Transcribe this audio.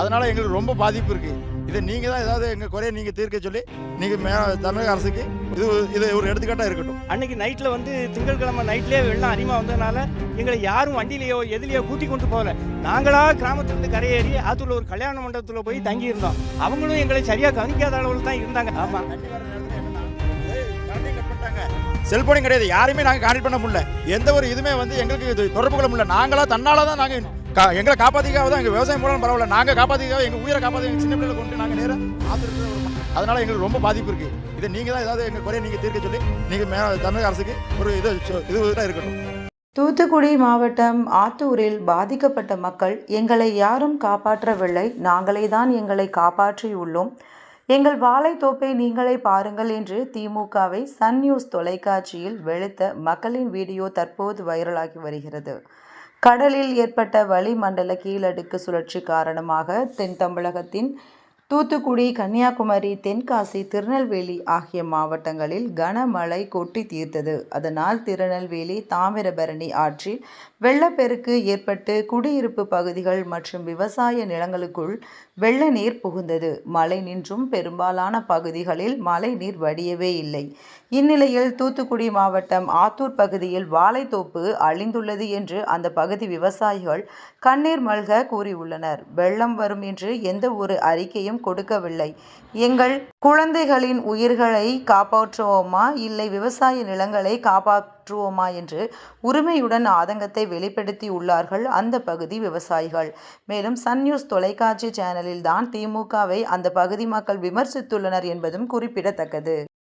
அதனால எங்களுக்கு ரொம்ப பாதிப்பு இருக்கு. இதை நீங்க தான் ஏதாவது எங்க குறைய நீங்க தீர்க்க சொல்லி நீங்க மே தமிழக அரசுக்கு இது இது ஒரு எடுத்துக்காட்டா இருக்கட்டும். அன்னைக்கு நைட்டில் வந்து திங்கட்கிழமை நைட்லேயே வெள்ளம் அதிகமாக வந்ததுனால எங்களை யாரும் வண்டியிலையோ எதுலையோ கூட்டி கொண்டு போகல. நாங்களா கிராமத்துலேருந்து கரையேறி ஆத்தூர்ல ஒரு கல்யாண மண்டபத்தில் போய் தங்கி இருந்தோம் அவங்களும் எங்களை சரியாக கவனிக்காத அளவில் தான் இருந்தாங்க. ஆமாம் செல்போனும் கிடையாது. யாரையுமே நாங்கள் கான்டெக்ட் பண்ண முடியல. எந்த ஒரு இதுவுமே வந்து எங்களுக்கு இது தொடர்பு கொள்ள முடியல. நாங்களா தன்னால தான் நாங்கள் கா எங்களை காப்பாற்றிக்காக தான் எங்கள் விவசாயம் போனாலும் பரவாயில்ல. நாங்கள் காப்பாற்றிக்காக எங்கள் உயிரை காப்பாற்றி எங்கள் சின்ன பிள்ளைகளை கொண்டு நாங்கள் நேராக ஆத்திரத்தில் அதனால் எங்களுக்கு ரொம்ப பாதிப்பு இருக்குது இதை நீங்கள் தான் ஏதாவது எங்கள் குறையை நீங்கள் தீர்க்க சொல்லி நீங்கள் மே தமிழக அரசுக்கு ஒரு இது இது தான் இருக்கட்டும் தூத்துக்குடி மாவட்டம் ஆத்தூரில் பாதிக்கப்பட்ட மக்கள் எங்களை யாரும் காப்பாற்றவில்லை. நாங்களே தான் எங்களை காப்பாற்றியுள்ளோம் எங்கள் வாழைத்தோப்பை நீங்களே பாருங்கள் என்று திமுகவை சன் நியூஸ் தொலைக்காட்சியில் வெளுத்த மக்களின் வீடியோ தற்போது வைரலாகி வருகிறது. கடலில் ஏற்பட்ட வளிமண்டல கீழடுக்கு சுழற்சி காரணமாக தென் தமிழகத்தின் தூத்துக்குடி கன்னியாகுமரி தென்காசி திருநெல்வேலி ஆகிய மாவட்டங்களில் கனமழை கொட்டி தீர்த்தது. அதனால் திருநெல்வேலி தாமிரபரணி ஆற்றில் வெள்ளப்பெருக்கு ஏற்பட்டு குடியிருப்பு பகுதிகள் மற்றும் விவசாய நிலங்களுக்குள் வெள்ள நீர் புகுந்தது. மழை நின்றும் பெரும்பாலான பகுதிகளில் மழை நீர் வடியவே இல்லை. இந்நிலையில் தூத்துக்குடி மாவட்டம் ஆத்தூர் பகுதியில் வாழைத்தோப்பு அழிந்துள்ளது என்று அந்த பகுதி விவசாயிகள் கண்ணீர் மல்க கூறியுள்ளனர். வெள்ளம் வரும் என்று எந்த ஒரு அறிக்கையும் கொடுக்கவில்லை. எங்கள் குழந்தைகளின் உயிர்களை காப்பாற்றுவோமா? இல்லை விவசாய நிலங்களை காப்பாற்றுவோமா? என்று உரிமையுடன் ஆதங்கத்தை வெளிப்படுத்தி உள்ளார்கள் அந்த பகுதி விவசாயிகள். மேலும் சன் நியூஸ் தொலைக்காட்சி சேனலில் தான் திமுகவை அந்த பகுதி மக்கள் விமர்சித்துள்ளனர் என்பதும் குறிப்பிடத்தக்கது.